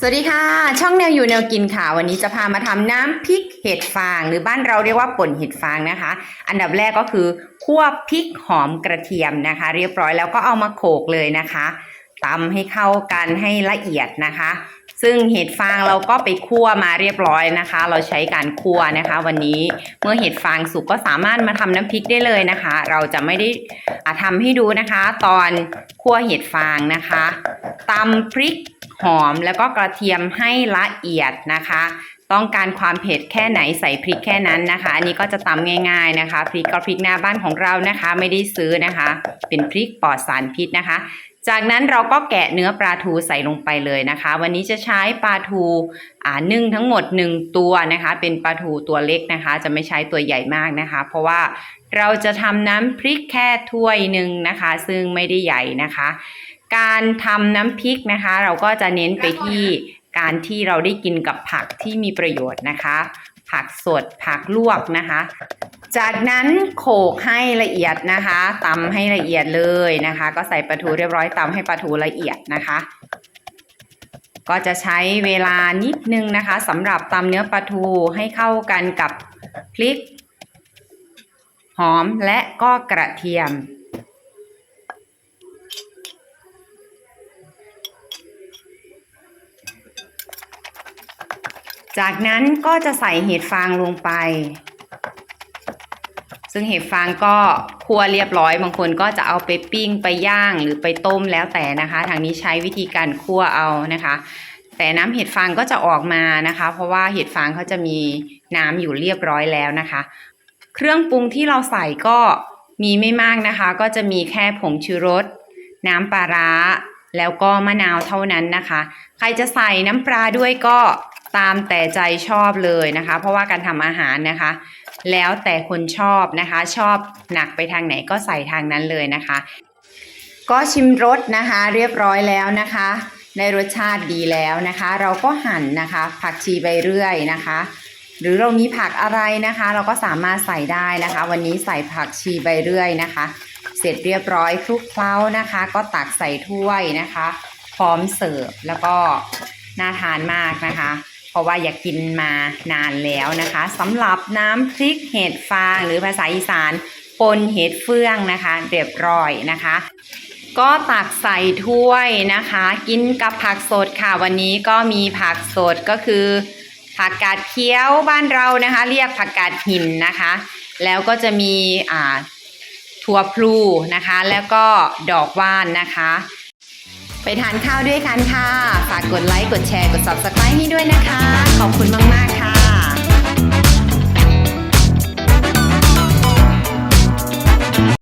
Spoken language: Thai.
สวัสดีค่ะ ช่องแนวอยู่แนวกินค่ะ วันนี้จะพามาทำน้ำพริกเห็ดฟาง หรือบ้านเราเรียกว่าป่นเห็ดฟางนะคะ อันดับแรกก็คือคั่วพริกหอมกระเทียมนะคะ เรียบร้อยแล้วก็เอามาโขลกเลยนะคะตำให้เข้ากันให้ละเอียดนะคะ ซึ่งเห็ดฟางเราก็ไปคั่วมาเรียบร้อยนะคะ เราใช้การคั่วนะคะ วันนี้เมื่อเห็ดฟางสุกก็สามารถมาทำน้ำพริกได้เลยนะคะ เราจะไม่ได้อะทำให้ดูนะคะ ตอนคั่วเห็ดฟางนะคะตำพริก หอมแล้วก็กระเทียมให้ละเอียดนะคะ ต้องการความเผ็ดแค่ไหนใส่พริกแค่นั้นนะคะ อันนี้ก็จะตำง่ายๆนะคะ พริกก็พริกหน้าบ้านของเรานะคะ ไม่ได้ซื้อนะคะ เป็นพริกปลอดสารพิษนะคะ จากนั้นเราก็แกะเนื้อปลาทูใส่ลงไปเลยนะคะ วันนี้จะใช้ปลาทูอ่านึ่งทั้งหมด 1 ตัวนะคะ เป็นปลาทูตัวเล็กนะคะ จะไม่ใช้ตัวใหญ่มากนะคะ เพราะว่าเราจะทำน้ำพริกแค่ถ้วยหนึ่งนะคะ ซึ่งไม่ได้ใหญ่นะคะ การทำน้ำพริกนะคะ เราก็จะเน้นไปที่การที่เราได้กินกับผักที่มีประโยชน์นะคะ ผักสดผักลวกนะคะ จากนั้นโขลกให้ละเอียดนะคะตำให้ละเอียดเลยนะคะ ก็ใส่ปลาทูเรียบร้อยตำให้ปลาทูละเอียดนะคะ ก็จะใช้เวลานิดนึงนะคะสำหรับตำเนื้อปลาทูให้เข้ากันกับพริก หอมและก็กระเทียม จากนั้นก็จะใส่เห็ดฟางลงไป ซึ่งเห็ดฟางก็คั่วเรียบร้อย บางคนก็จะเอาไปปิ้งไปย่างหรือไปต้มแล้วแต่นะคะ ทางนี้ใช้วิธีการคั่วเอานะคะ แต่น้ำเห็ดฟางก็จะออกมานะคะ เพราะว่าเห็ดฟางเขาจะมีน้ำอยู่เรียบร้อยแล้วนะคะ เครื่องปรุงที่เราใส่ก็มีไม่มากนะคะ ก็จะมีแค่ผงชูรส น้ำปลาร้าแล้วก็มะนาวเท่านั้นนะคะ ใครจะใส่น้ำปลาด้วยก็ ตามแต่ใจชอบเลยนะคะ เพราะว่าการทำอาหารนะคะ แล้วแต่คนชอบนะคะ ชอบหนักไปทางไหนก็ใส่ทางนั้นเลยนะคะ ก็ชิมรสนะคะ เรียบร้อยแล้วนะคะได้รสชาติดีแล้วนะคะ เราก็หั่นนะคะ ผักชีใบเรื่อยนะคะ หรือเรามีผักอะไรนะคะ เราก็สามารถใส่ได้นะคะ วันนี้ใส่ผักชีใบเรื่อยนะคะ เสร็จเรียบร้อยคลุกเคล้านะคะ ก็ตักใส่ถ้วยนะคะ พร้อมเสิร์ฟแล้วก็น่าทานมากนะคะ เพราะว่าอยากกินมานานแล้วนะคะสำหรับน้ำพริกเห็ดฟางหรือภาษาอีสานปนเห็ดเฟืองนะคะเรียบร้อยนะคะ ก็ตักใส่ถ้วยนะคะ กินกับผักสดค่ะวันนี้ก็มีผักสดก็คือ ผักกาดเคี้ยวบ้านเรานะคะ เรียกผักกาดหินนะคะ แล้วก็จะมีอ่าถั่วพลูนะคะ แล้วก็ดอกว่านนะคะ ไปทานข้าวด้วยกันค่ะ ฝากกดไลค์ กดแชร์ กด subscribe ให้ด้วยนะคะ ขอบคุณมาก ๆ ค่ะ